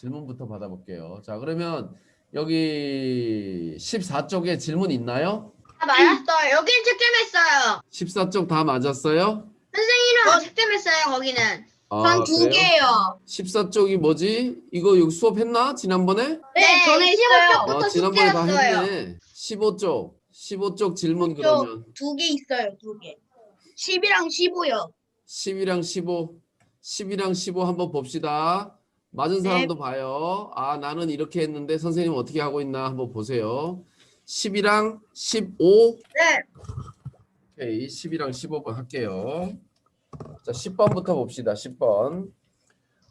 질문부터 받아볼게요. 자, 그러면 여기 14쪽에 질문 있나요? 다 맞았어요. 여기는 책점했어요. 14쪽 다 맞았어요? 선생님은 책점했어요. 거기는. 아, 전두 그래요? 개요. 14쪽이 뭐지? 이거 여기 수업했나? 지난번에? 네, 전에 있어요. 부터 아, 지난번에 다 숙제였어요. 했네. 15쪽. 15쪽 질문 15쪽. 그러면 두 개 있어요, 두 개. 10이랑 15요. 10이랑 15. 10이랑 15 한번 봅시다. 맞은 사람도 봐요. 아, 나는 이렇게 했는데 선생님 어떻게 하고 있나 한번 보세요. 10이랑 15. 네. 오케이. 10이랑 15번 할게요. 자, 10번부터 봅시다. 10번.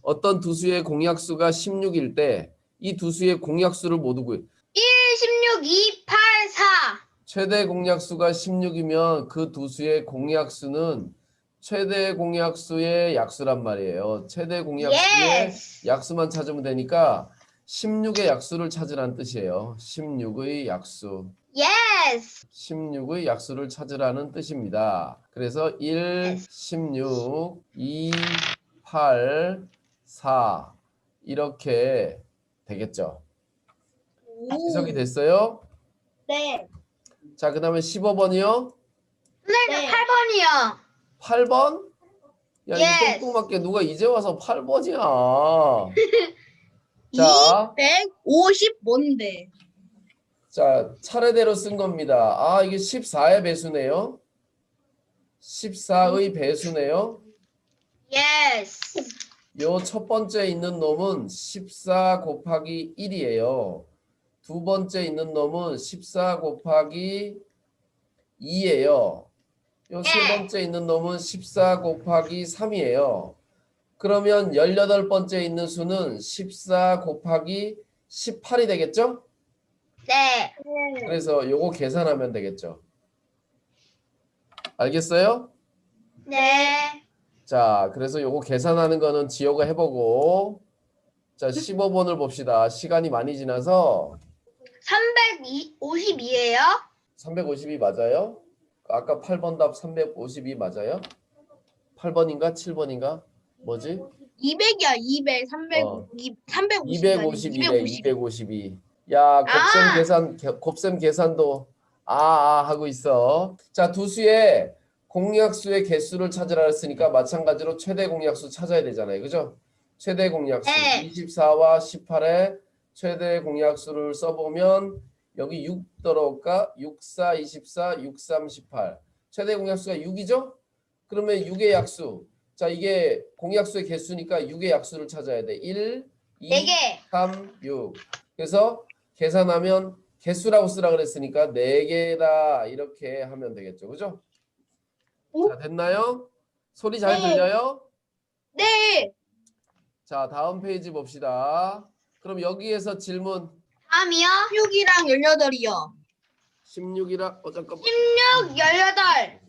어떤 두 수의 공약수가 16일 때 이 두 수의 공약수를 모두 구해. 1, 16, 2, 8, 4. 최대 공약수가 16이면 그 두 수의 공약수는 최대 공약수의 약수란 말이에요. 최대 공약수의 예스. 약수만 찾으면 되니까 16의 약수를 찾으라는 뜻이에요. 16의 약수. 예스. 16의 약수를 찾으라는 뜻입니다. 그래서 1, 16, 2, 8, 4 이렇게 되겠죠. 해석이 됐어요? 네. 자, 그 다음에 15번이요. 선생님 네. 8번이요. 8번? 야, Yes. 이 똥똥맞게 누가 이제 와서 8번이야. 자, 250 뭔데? 자, 차례대로 쓴 겁니다. 아, 이게 14의 배수네요. 14의 배수네요. 예스. 요첫 번째 있는 놈은 14 곱하기 1이에요. 두 번째 있는 놈은 14 곱하기 2예요. 요세 네. 번째 있는 놈은 14 곱하기 3이에요. 그러면 18번째 있는 수는 14 곱하기 18이 되겠죠? 네. 그래서 요거 계산하면 되겠죠. 알겠어요? 네. 자, 그래서 요거 계산하는 거는 지호가 해보고 자, 15번을 봅시다. 시간이 많이 지나서 352예요? 352 맞아요? 아까 8번 답 352 맞아요? 8번인가 7번인가? 뭐지? 200이야, 200, 300, 어. 350. 252래 252. 야, 곱셈 아! 계산 개- 곱셈 계산도 아, 아 하고 있어. 자, 두 수의 공약수의 개수를 찾으라 했으니까 마찬가지로 최대 공약수 찾아야 되잖아요. 그죠? 최대 공약수 네. 24와 18의 최대 공약수를 써보면 여기 6 들어올까? 6, 4, 24, 6, 3, 18. 최대 공약수가 6이죠? 그러면 6의 약수. 자, 이게 공약수의 개수니까 6의 약수를 찾아야 돼. 1, 2, 4개. 3, 6. 그래서 계산하면 개수라고 쓰라 그랬으니까 4개다 이렇게 하면 되겠죠. 그죠? 오. 자, 됐나요? 소리 잘 네. 들려요? 네. 자, 다음 페이지 봅시다. 그럼 여기에서 질문 다음이요? 16이랑 18이요. 16이라 어 잠깐만. 16, 18.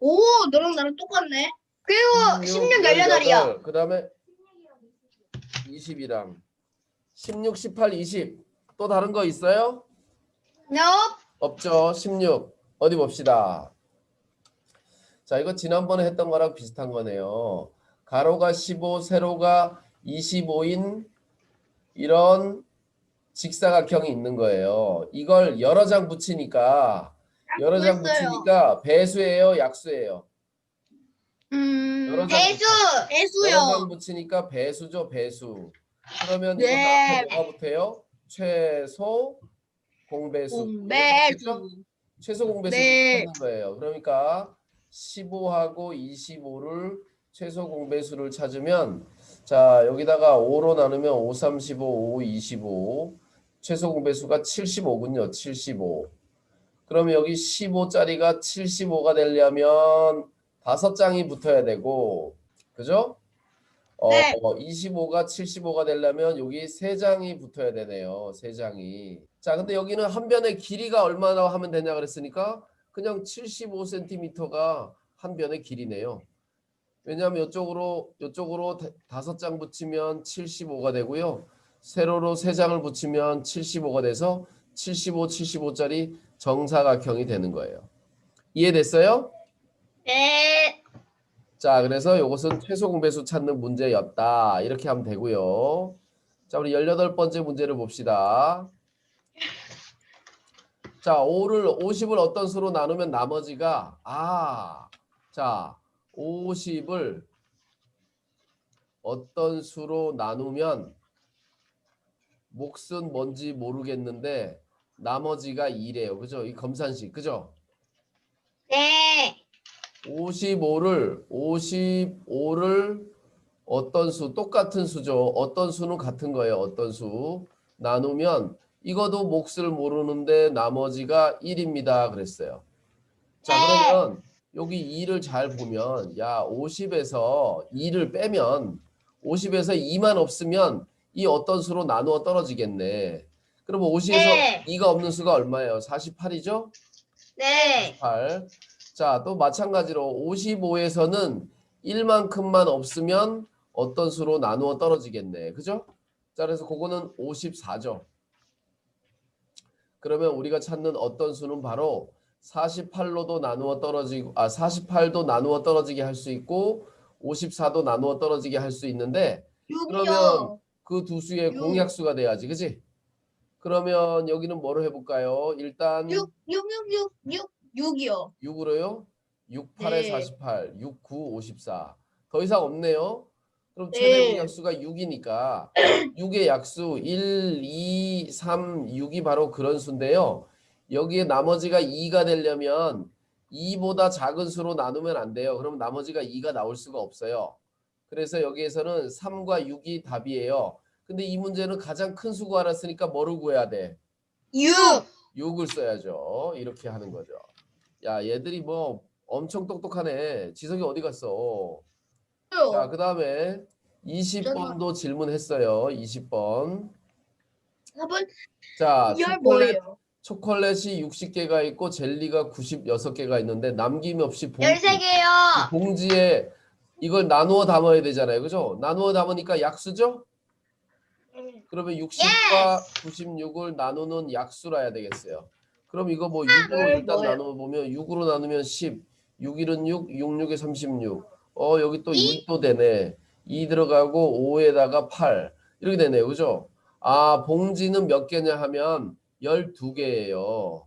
오, 너랑 나랑 똑같네. 그리고 16, 18이요. 그 다음에 20이랑 16, 18, 20. 또 다른 거 있어요? Nope. 없죠. 16. 어디 봅시다. 자, 이거 지난번에 했던 거랑 비슷한 거네요. 가로가 15, 세로가 25인 이런 직사각형이 있는 거예요. 이걸 여러 장 붙이니까 여러 장 했어요. 붙이니까 배수예요, 약수예요. 음, 여러 장 배수. 배수요. 여러 장 붙이니까 배수죠, 배수. 그러면 이거 네. 앞에 뭐가 붙어요? 최소 공배수. 공배수. 최소 공배수 네. 찾는 거예요. 그러니까 15하고 25를 최소 공배수를 찾으면 자 여기다가 5로 나누면 5, 3, 15, 5, 25 최소 공배수가 75군요. 75 그러면 여기 15짜리가 75가 되려면 다섯 장이 붙어야 되고 그죠? 어, 네. 25가 75가 되려면 여기 세 장이 붙어야 되네요. 세 장이. 자, 근데 여기는 한 변의 길이가 얼마나 하면 되냐 그랬으니까 그냥 75cm가 한 변의 길이네요. 왜냐하면 이쪽으로 이쪽으로 다- 다섯 장 붙이면 75가 되고요. 세로로 세 장을 붙이면 75가 돼서 75, 75짜리 정사각형이 되는 거예요. 이해됐어요? 네. 자, 그래서 이것은 최소 공배수 찾는 문제였다. 이렇게 하면 되고요. 자, 우리 18번째 문제를 봅시다. 자, 5를 50을 어떤 수로 나누면 나머지가 아. 자, 50을 어떤 수로 나누면 몫은 뭔지 모르겠는데 나머지가 2래요. 그죠? 이 검산식. 그죠? 네. 55를 55를 어떤 수 똑같은 수죠. 어떤 수는 같은 거예요. 어떤 수 나누면 이것도 몫을 모르는데 나머지가 1입니다. 그랬어요. 자, 네. 그러면 여기 2를 잘 보면 야, 50에서 2를 빼면 50에서 2만 없으면 이 어떤 수로 나누어 떨어지겠네. 그러면 50에서 네. 2가 없는 수가 얼마예요? 48이죠? 네. 8. 자, 또 마찬가지로 55에서는 1만큼만 없으면 어떤 수로 나누어 떨어지겠네. 그죠? 자, 그래서 그거는 54죠. 그러면 우리가 찾는 어떤 수는 바로 48로도 나누어 떨어지고 아 48도 나누어 떨어지게 할 수 있고 54도 나누어 떨어지게 할 수 있는데 6이요. 그러면 그 두 수의 육. 공약수가 돼야지. 그지? 그러면 여기는 뭐로 해 볼까요? 일단 6, 6, 6, 6, 6, 6이요. 6으로요? 6, 8에 네. 48, 6, 9, 54. 더 이상 없네요. 그럼 네. 최대 공약수가 6이니까 6의 약수 1, 2, 3, 6이 바로 그런 수인데요. 여기에 나머지가 2가 되려면 2보다 작은 수로 나누면 안 돼요. 그럼 나머지가 2가 나올 수가 없어요. 그래서 여기에서는 3과 6이 답이에요. 근데 이 문제는 가장 큰수 구하랬으니까 뭐를 구해야 돼? 6. 6을 써야죠. 이렇게 하는 거죠. 야, 얘들이 뭐 엄청 똑똑하네. 지석이 어디 갔어? 자, 그 다음에 20번도 질문했어요. 20번. 4번 자, 2열 초콜릿? 초콜릿이 60개가 있고 젤리가 96개가 있는데 남김없이 봉지, 13개요. 봉지에 이걸 나누어 담아야 되잖아요. 그죠? 나누어 담으니까 약수죠? 그러면 60과 96을 나누는 약수라 해야 되겠어요. 그럼 이거 뭐 6으로 네, 일단? 나누어 보면 6으로 나누면 10, 6, 1은 6, 6, 6에 36. 어 여기 또 이? 2또 되네. 2 들어가고 5에다가 8 이렇게 되네요. 그죠? 아 봉지는 몇 개냐 하면 12개예요.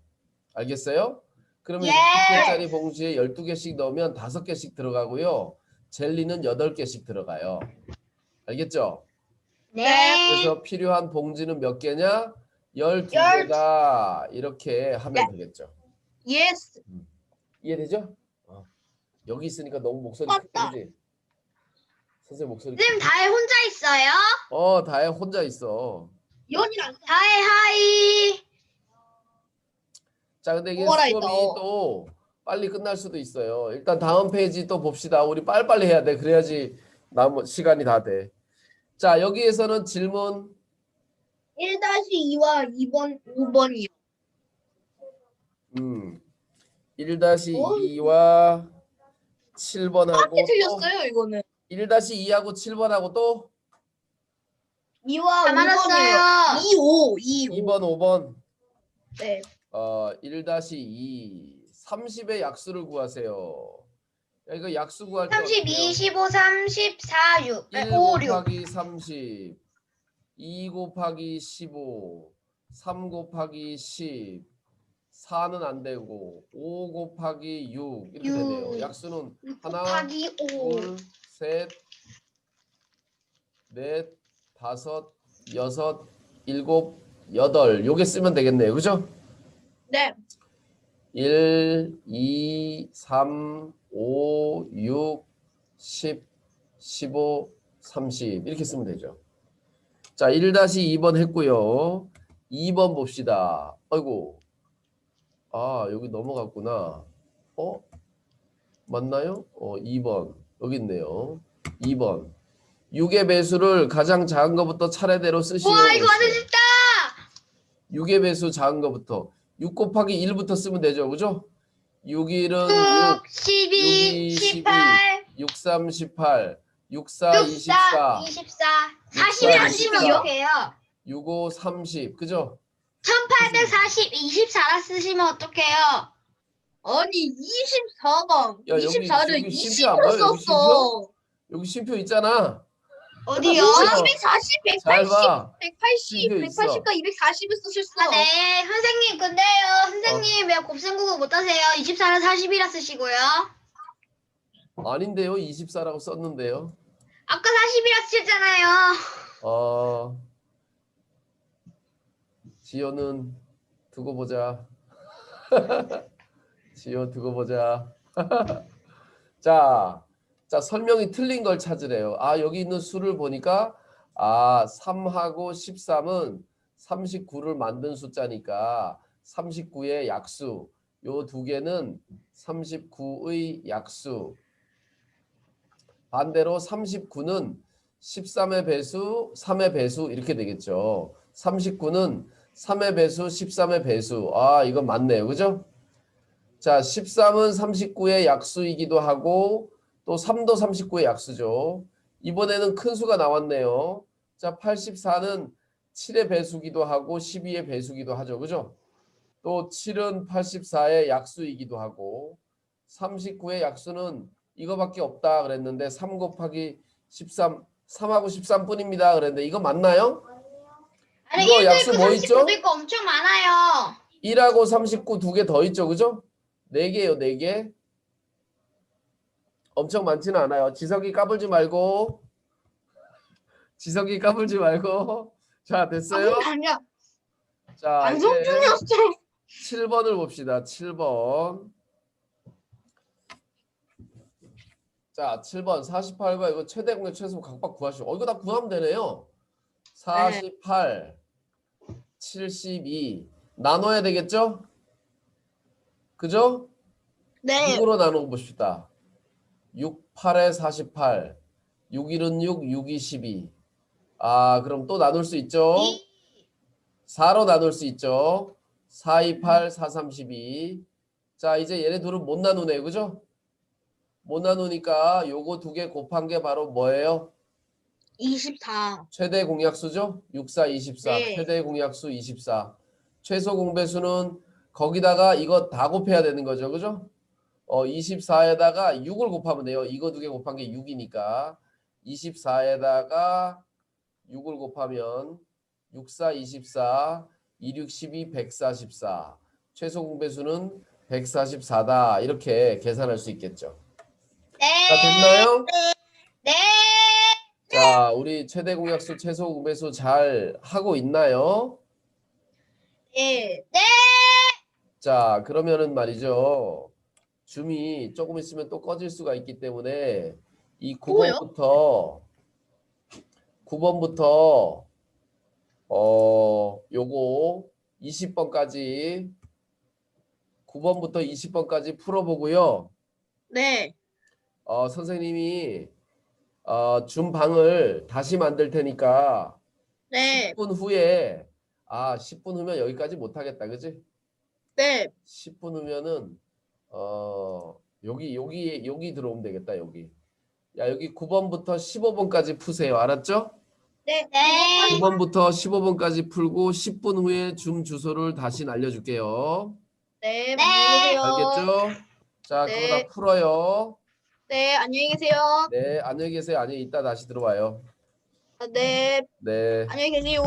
알겠어요? 그러면 예. 60개짜리 봉지에 12개씩 넣으면 5개씩 들어가고요. 젤리는 8개씩 들어가요. 알겠죠? 네. 그래서 필요한 봉지는 몇 개냐? 12개가 이렇게 하면 되겠죠. 예스. 이해되죠? 어. 여기 있으니까 너무 목소리 맞다. 크지? 선생님 목소리 선생님 다혜 혼자 있어요? 어 다혜 혼자 있어. 연이랑 다혜 하이. 자 근데 이게 뭐라 수업이 이거? 또 빨리 끝날 수도 있어요. 일단 다음 페이지 또 봅시다. 우리 빨리빨리 해야 돼. 그래야지 남 시간이 다 돼. 자 여기에서는 질문 1-2와 2번, 5번이요. 음 어? 1-2와 7번하고 어떻게 틀렸어요, 이거는? 1-2하고 7번하고 또 2와 다 5번이에요. 말았어요. 2, 5, 2, 5. 2번 5번 네. 어 1-2 30의 약수를 구하세요. 야, 이거 약수 구할 때 32, 어떻게 해요? 15, 34, 6. 1 5, 6. 곱하기 30 2 곱하기 15 3 곱하기 10 4는 안 되고 5 곱하기 6 이렇게 육. 되네요. 약수는 하나, 곱하기 5. 둘, 셋, 넷, 다섯, 여섯, 일곱, 여덟 요게 쓰면 되겠네요. 그죠? 네. 1, 2, 3, 5, 6, 10, 15, 30 이렇게 쓰면 되죠. 자, 1-2번 했고요. 2번 봅시다. 아이고. 아, 여기 넘어갔구나. 어? 맞나요? 어, 2번. 여기 있네요. 2번. 6의 배수를 가장 작은 것부터 차례대로 쓰시면 와 이거 완전 쉽다. 6의 배수 작은 것부터 6 곱하기 1부터 쓰면 되죠. 그죠? 6, 1은 6, 12, 6, 18, 6, 3, 18, 6, 4, 64, 24, 24. 40이 하시면 24. 어떡해요? 6, 5, 30. 그죠? 1840, 24라 쓰시면 어떡해요? 아니, 24가, 야, 여기- 24를 여기 심표 안 보여? 20으로 여기 썼어. 여기 심표 있잖아. 어디요? 어. 240, 180, 잘 봐. 180, 비교 있어. 180과 240을 쓰셨어. 아, 네. 선생님, 근데요. 선생님 왜 곱셈국어 못하세요? 24를 40이라 쓰시고요. 아닌데요. 24라고 썼는데요. 아까 40이라 쓰셨잖아요. 어, 지효는 두고 보자. 지효 두고 보자. 자, 자 설명이 틀린 걸 찾으래요. 아 여기 있는 수를 보니까 아 3하고 13은 39를 만든 숫자니까 39의 약수 요 두 개는 39의 약수 반대로 39는 13의 배수, 3의 배수 이렇게 되겠죠. 39는 3의 배수, 13의 배수. 아, 이건 맞네요. 그죠? 자, 13은 39의 약수이기도 하고 또 3도 39의 약수죠. 이번에는 큰 수가 나왔네요. 자, 84는 7의 배수기도 하고 12의 배수기도 하죠. 그죠? 또 7은 84의 약수이기도 하고 39의 약수는 이거밖에 없다 그랬는데 3 곱하기 13 3하고 13뿐입니다 그랬는데 이거 맞나요? 아니, 이거 1도 약수 뭐 39도 있죠? 엄청 많아요. 1하고 39 두 개 더 있죠 그죠? 4개요 4개 엄청 많지는 않아요 지석이 까불지 말고 지석이 까불지 말고 자 됐어요? 아니야. 자 방송 이제 중이었어. 7번을 봅시다 7번 자 7번 48과 이거 최대 공의 최소 각각 구하시오 어 이거 다 구하면 되네요 48 72 나눠야 되겠죠? 그죠? 네. 6으로 나누고 봅시다. 6, 8에 48. 6, 1은 6, 6, 2, 12. 아, 그럼 또 나눌 수 있죠? 이 4로 나눌 수 있죠? 4, 2, 8, 4, 3, 12. 자, 이제 얘네 둘은 못 나누네요. 그죠? 못 나누니까 요거 두 개 곱한 게 바로 뭐예요? 24. 최대 공약수죠? 64, 24. 네. 최대 공약수 24. 최소 공배수는 거기다가 이거 다 곱해야 되는 거죠. 그죠? 어, 24에다가 6을 곱하면 돼요. 이거 두 개 곱한 게 6이니까. 24에다가 6을 곱하면 64, 24, 26, 12, 144. 최소 공배수는 144다. 이렇게 계산할 수 있겠죠. 네. 자, 됐나요? 네. 자, 우리 최대 공약수, 최소 공배수 잘 하고 있나요? 네. 자, 그러면은 말이죠. 줌이 조금 있으면 또 꺼질 수가 있기 때문에 이 9번부터 9번부터 어, 요거 20번까지 9번부터 20번까지 풀어보고요. 네. 어, 선생님이 어, 줌 방을 다시 만들 테니까 네. 10분 후에 아, 10분 후면 여기까지 못 하겠다. 그지? 네. 10분 후면은 어 여기 여기 여기 들어오면 되겠다 여기 야 여기 9번부터 15번까지 푸세요 알았죠? 네. 네. 9번부터 15번까지 풀고 10분 후에 줌 주소를 다시 날려줄게요 네. 네. 안녕히 계세요. 알겠죠? 자 네. 그거 다 풀어요 네. 안녕히 계세요. 네 안녕히 계세요 아니 이따 다시 들어와요 네. 네 안녕히 계세요.